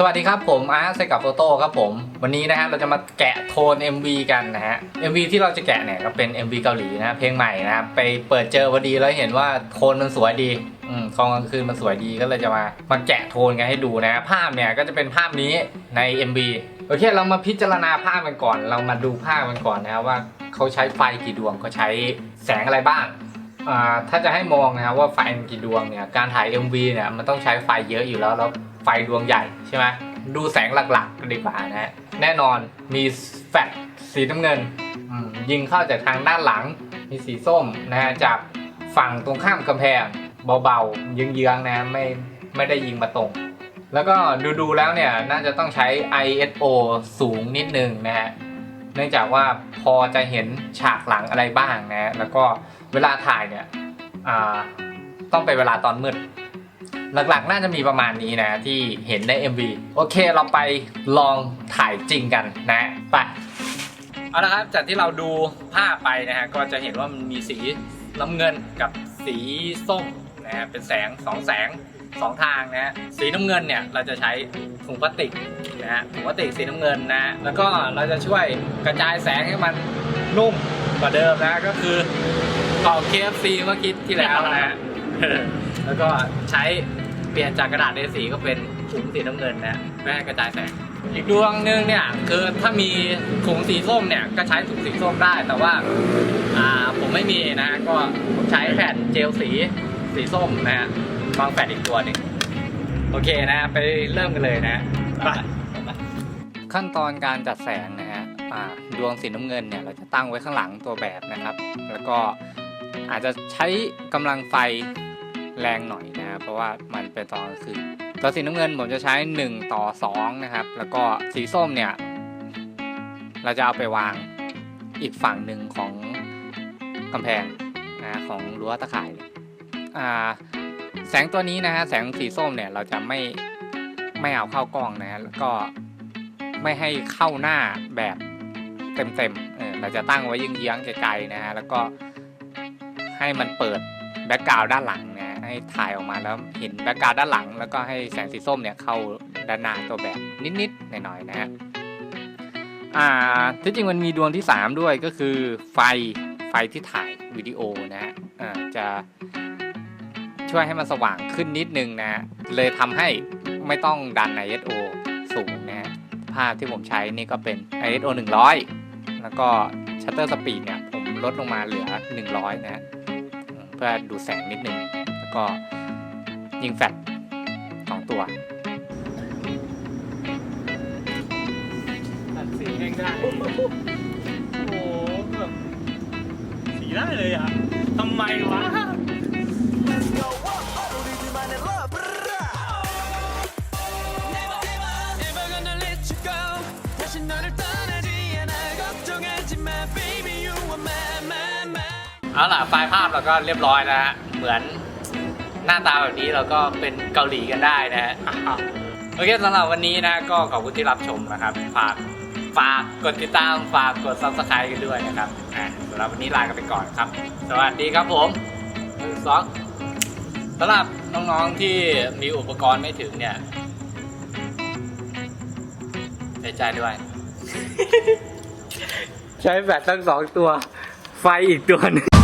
สวัสดีครับผมอาร์ตไซกับโฟโต้ครับผม วันนี้นะฮะเราจะมาแกะโทน MV กันนะฮะ MV ที่เราจะแกะเนี่ยก็เป็น MV เกาหลีนะเพลงใหม่นะครับไปเปิดเจอพอดีแล้วเห็นว่าโทนมันสวยดีอืมตอนกลางคืนมันสวยดีก็เลยจะมามาแกะโทนกันให้ดูนะภาพเนี่ยก็จะเป็นภาพนี้ใน MV โอเคเรามาพิจารณาภาพกันก่อน เรามาดูภาพกันก่อนนะครับว่าเขาใช้ไฟกี่ดวงเขาใช้แสงอะไรบ้างถ้าจะให้มองนะครับว่าไฟมันกี่ดวงเนี่ยการถ่าย MV เนี่ยมันต้องใช้ไฟเยอะอยู่แล้วแล้ว ฟดวงใหญ่ใช่ไหมดูแสงหลักๆกันดีกว่านะฮะแน่นอนมีแฟลชสีน้ำเงินอืมยิงเข้าจากทางด้านหลัง มีสีส้มนะฮะจากฝั่งตรงข้ามกำแพงเบาๆเยื้องๆนะไม่ไม่ได้ยิงมาตรง แล้วก็ดูๆแล้วเนี่ยน่าจะต้องใช้ ISO สูงนิดนึงนะฮะเนื่องจากว่าพอจะเห็นฉากหลังอะไรบ้างนะแล้วก็เวลาถ่ายเนี่ยอ่าต้องเป็นเวลาตอนมืด หลักๆ น่าจะมีประมาณนี้นะที่เห็นใน MV โอเคเราไปลองถ่ายจริงกันนะไปเอาละครับจากที่เราดูภาพไปนะฮะก็จะเห็นว่ามันมีสีน้ำเงินกับสีส้มนะฮะเป็นแสงสองแสงสองทางนะฮะสีน้ำเงินเนี่ยเราจะใช้ถุงพลาสติกนะฮะถุงพลาสติกสีน้ำเงินนะฮะแล้วก็เราจะช่วยกระจายแสงให้มันนุ่มกว่าเดิมนะก็คือต่อ KFC เมื่อกี้ที่แล้วนะฮะแล้วก็ใช้ ปลี่ยนจากกระดาษ A4 ก็เป็นถุงสีน้ำเงินนะไม่ให้กระจายแสง อีกดวงหนึงเนี่ยคือถ้ามีถุงสีส้มเนี่ยก็ใช้ถุงสีส้มได้ แต่ว่าอ่าผมไม่มีนะก็ผมใช้แผ่นเจลสีสีส้มนะฮะวางแผ่นอีกตัวหนึ่งโอเคนะไปเริ่มกันเลยนะขั้นตอนการจัดแสงนะฮะอ่าดวงสีน้ำเงินเนี่ยเราจะตั้งไว้ข้างหลังตัวแบบนะครับ แล้วก็อาจจะใช้กำลังไฟ แรงหน่อยนะครับเพราะว่ามันเป็นตอนกลางคืนตัวสีน้ำเงินผมจะใช้ 1 ต่อ 2 นะครับ แล้วก็สีส้มเนี่ย เราจะเอาไปวางอีกฝั่งหนึ่งของกำแพงนะของรั้วตะข่ายอ่าแสงตัวนี้นะฮะแสงสีส้มเนี่ยเราจะไม่ไม่เอาเข้ากล้องนะฮะแล้วก็ไม่ให้เข้าหน้าแบบเต็มๆเออเราจะตั้งไว้ยิงเยื้องๆไกลๆนะฮะแล้วก็ให้มันเปิดแบ็กกราวด้านหลัง ให้ถ่ายออกมาแล้วเห็นแบ็กกราวด์ด้านหลัง แล้วก็ให้แสงสีส้มเนี่ยเข้าด้านหน้าตัวแบบนิดๆหน่อยๆนะฮะอ่าที่จริงมันมีดวงที่ 3 ด้วยก็คือไฟไฟที่ถ่ายวิดีโอนะฮะอ่าจะช่วยให้มันสว่างขึ้นนิดนึงนะฮะเลยทำให้ไม่ต้องดัน ISO สูงนะฮะภาพที่ผมใช้นี่ก็เป็น ISO 100 แล้วก็ Shutter Speed เนี่ย ผมลดลงมาเหลือ 100 นะฮะเพื่อดูแสงนิดนึง แล้วก็ยิงแฟลชสองตัวสีได้สีได้เลยอะทำไมวะ เอาล่ะไฟล์ภาพเราก็เรียบร้อยนะฮะ เหมือน หน้าตาแบบนี้เราก็เป็นเกาหลีกันได้นะฮะโอเคสำหรับวันนี้นะก็ขอบคุณที่รับชมนะครับ ฝากฝากกดติดตามฝากกด subscribe กันด้วยนะครับอะสำหรับวันนี้ลากันไปก่อนครับ สวัสดีครับผมหนึ่งสองสำหรับน้องๆที่มีอุปกรณ์ไม่ถึงเนี่ยเสียใจด้วย ใช้แบตตั้งสองตัว ไฟอีกตัวหนึง